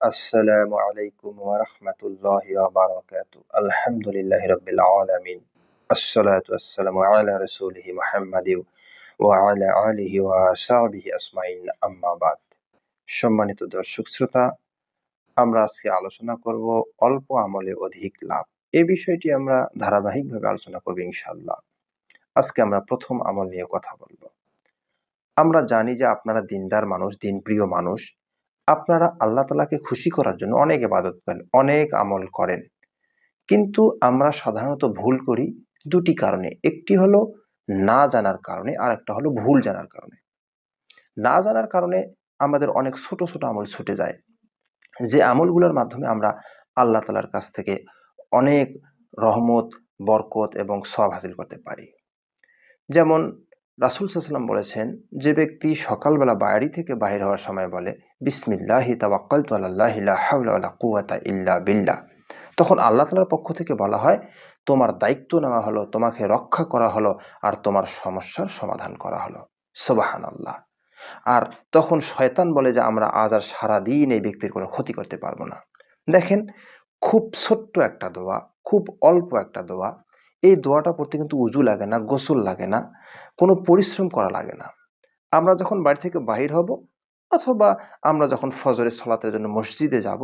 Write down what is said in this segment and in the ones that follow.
আসসালামু আলাইকুম ওয়া রাহমাতুল্লাহি ওয়া বারাকাতু আলহামদুলিল্লাহি রাব্বিল আলামিন। আসসালাতু আসসালামু আলা রাসূলিহি মুহাম্মাদি ওয়া আলা আলিহি ওয়া সাহবিহি আসমাইন আম্মা বাদ। সম্মানিত দর্শক শ্রোতা, আমরা আজকে আলোচনা করব অল্প আমলে অধিক লাভ। এই বিষয়টি আমরা ধারাবাহিকভাবে আলোচনা করব ইনশাআল্লাহ। আজকে আমরা প্রথম আমল নিয়ে কথা বলব। আমরা জানি যে আপনারা দিনদার মানুষ, দিনপ্রিয় মানুষ। আপনারা আল্লাহ তালাকে খুশি করার জন্য অনেক ইবাদত করেন, অনেক আমল করেন। কিন্তু আমরা সাধারণত ভুল করি দুটি কারণে। একটি হলো না জানার কারণে আর একটা হলো ভুল জানার কারণে। না জানার কারণে আমাদের অনেক ছোট ছোট আমল ছুটে যায়। যে আমলগুলোর মাধ্যমে আমরা আল্লাহ তালার কাছ থেকে অনেক রহমত, বরকত এবং সব হাসিল করতে পারি। যেমন রাসুল সাল্লাম বলেছেন, যে ব্যক্তি সকালবেলা বাড়ি থেকে বাহির হওয়ার সময় বলে, বিসমিল্লাহি তাওয়াক্কাল তু আল্লাহ কুয়াতা ইল্লা বিল্লা তখন আল্লাহ তালার পক্ষ থেকে বলা হয়, তোমার দায়িত্ব নেওয়া হলো, তোমাকে রক্ষা করা হলো, আর তোমার সমস্যার সমাধান করা হলো সোবাহান আল্লাহ আর তখন শয়তান বলে যে, আমরা আজ আর সারাদিন এই ব্যক্তির কোনো ক্ষতি করতে পারব না দেখেন, খুব ছোট্ট একটা দোয়া, খুব অল্প একটা দোয়া এই দোয়াটা পড়তে কিন্তু উজু লাগে না, গোসল লাগে না, কোনো পরিশ্রম করা লাগে না। আমরা যখন বাড়ি থেকে বাহির হব অথবা আমরা যখন ফজরের সলাতের জন্য মসজিদে যাব,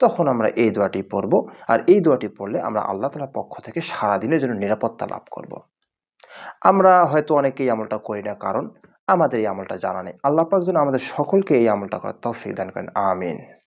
তখন আমরা এই দোয়াটি পড়ব আর এই দোয়াটি পড়লে আমরা আল্লাহ তালার পক্ষ থেকে সারাদিনের জন্য নিরাপত্তা লাভ করব। আমরা হয়তো অনেকেই আমলটা করি না কারণ আমাদের এই আমলটা জানা নেই। আল্লাহ পাক যেন আমাদের সকলকে এই আমলটা করার তৌফিক দান করেন, আমিন।